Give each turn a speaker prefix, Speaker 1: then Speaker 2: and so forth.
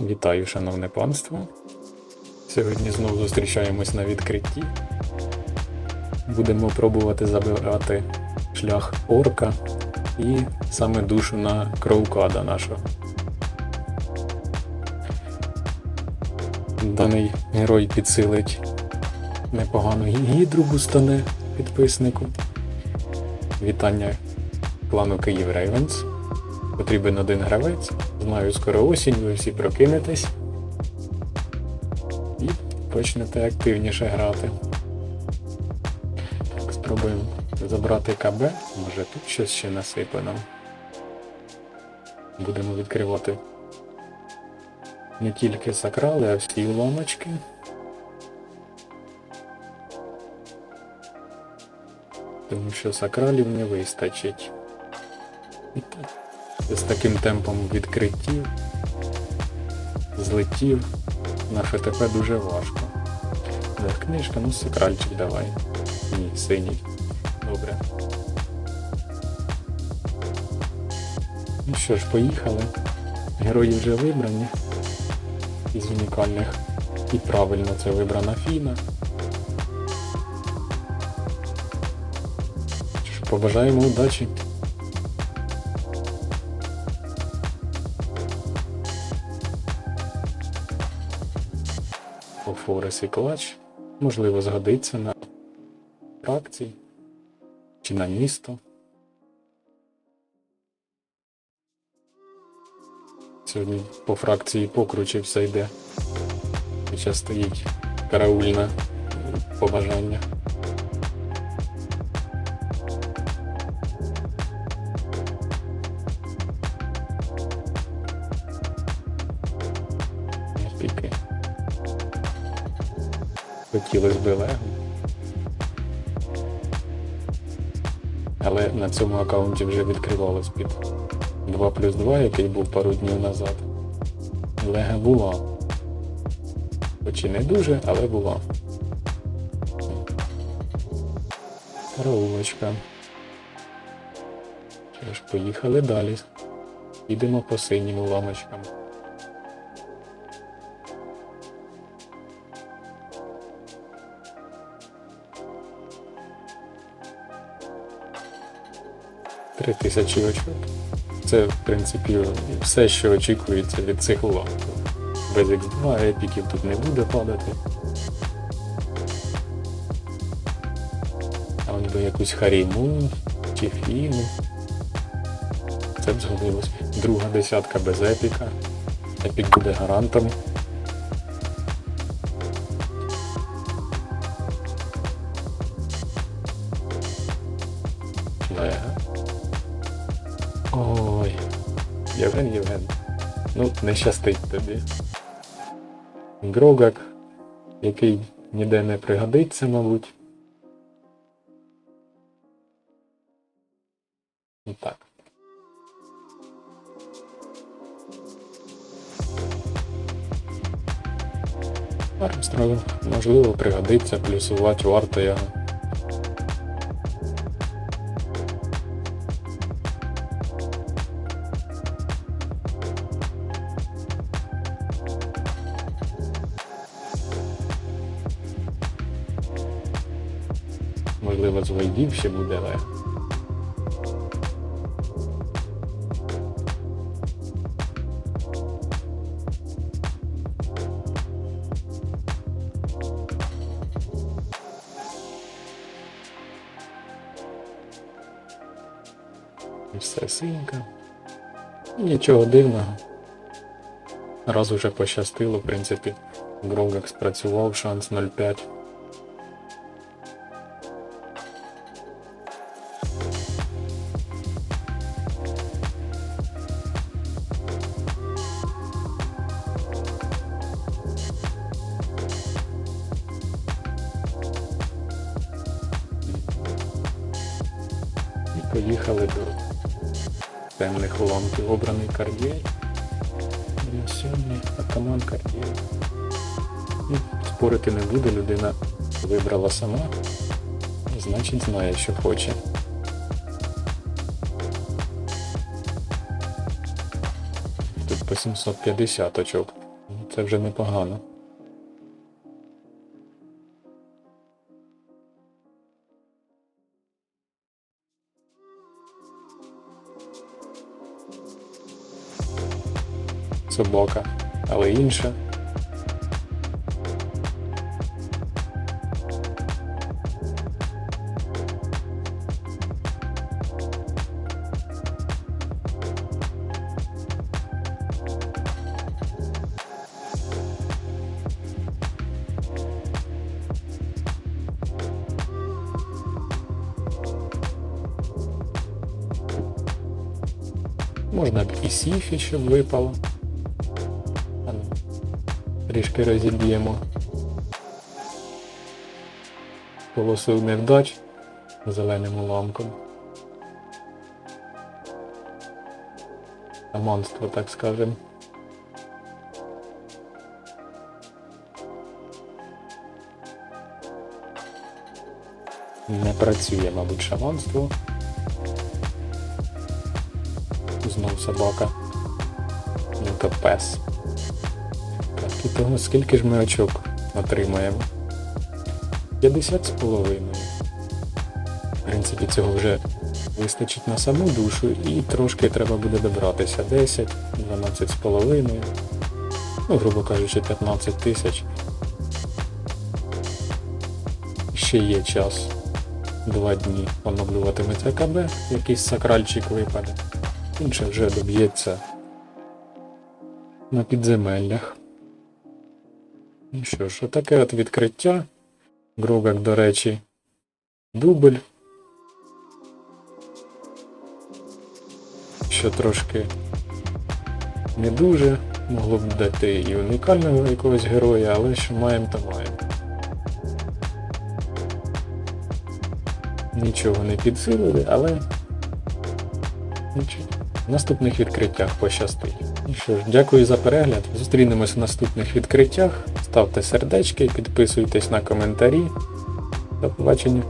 Speaker 1: Вітаю, шановне панство. Сьогодні знову зустрічаємось на відкритті. Будемо пробувати забирати шлях орка і саме душу на кроукада нашого. Даний герой підсилить непогану гі- гідру бустане підписнику. Вітання клану Київ Рейвенс. Потрібен один гравець. Знаю, скоро осінь, ви всі прокинетесь і почнете активніше грати. Так, спробуємо забрати КБ. Може тут щось ще насипано. Будемо відкривати не тільки сакрали, а всі уламочки. Тому що сакралів не вистачить. І так. З таким темпом відкриттів, злетів на ФТП дуже важко. Де книжка, ну сакральчик давай. Ні, синій. Добре. Ну що ж, поїхали. Герої вже вибрані. Із унікальних. І правильно це вибрана Фіна. Побажаємо удачі. Форес і клач. Можливо, згодиться на фракції чи на місто. Сьогодні по фракції покруче все йде. Хоча стоїть караульне побажання. Хотілося б лего. Але на цьому аккаунті вже відкривалось під 2 плюс 2, який був пару днів назад. Лего була. Хоч і не дуже, але була. Караулочка. Що ж, поїхали далі. Йдемо по синім уламочкам. Три тисячі очок. Це, в принципі, все, що очікується від цих уламків. Без X2 епіків тут не буде падати. А он би якусь Харіму чи Фіну. Це б згодилось. Друга десятка без епіка. Епік буде гарантом. Євген Євген. Ну, не щастить тобі. Грогак, який ніде не пригодиться, мабуть. Ну так. Армстронг, можливо, пригодиться, плюсувати варто його. Войдів ще буде, все синька. Нічого дивного. Раз уже пощастило, в принципі, Грогак спрацював, шанс 0,5. Поїхали до темних уламків. Обраний. На сьогодні атаман. Ну, спорити не буде, людина вибрала сама, значить знає, що хоче. Тут по 750 очок. це вже непогано. Собака, але інша. Можна б і сіфі, щоб випало. Трішки розіб'ємо. Полосу невдач зеленим уламком. Аманство, так скажем. Не працює, мабуть, шаманство. Знов собака. Ну то пес. І того скільки ж ми очок отримаємо? 50 з половиною. В принципі, цього вже вистачить на саму душу і трошки треба буде добратися. 10, 12 з половиною. Ну, грубо кажучи, 15 тисяч. Ще є час. Два дні оновлюватиметься КБ, якийсь сакральчик випаде. Інше вже доб'ється на підземеллях. Ну що ж, отаке от відкриття. Грогак, до речі, дубль. Що трошки не дуже. Могло б дати і унікального якогось героя, але що маємо, то маємо. Нічого не підсилили, але Нічого. В наступних відкриттях пощастить. Ну що ж, дякую за перегляд. Зустрінемось в наступних відкриттях. Ставте сердечки, підписуйтесь на коментарі. До побачення.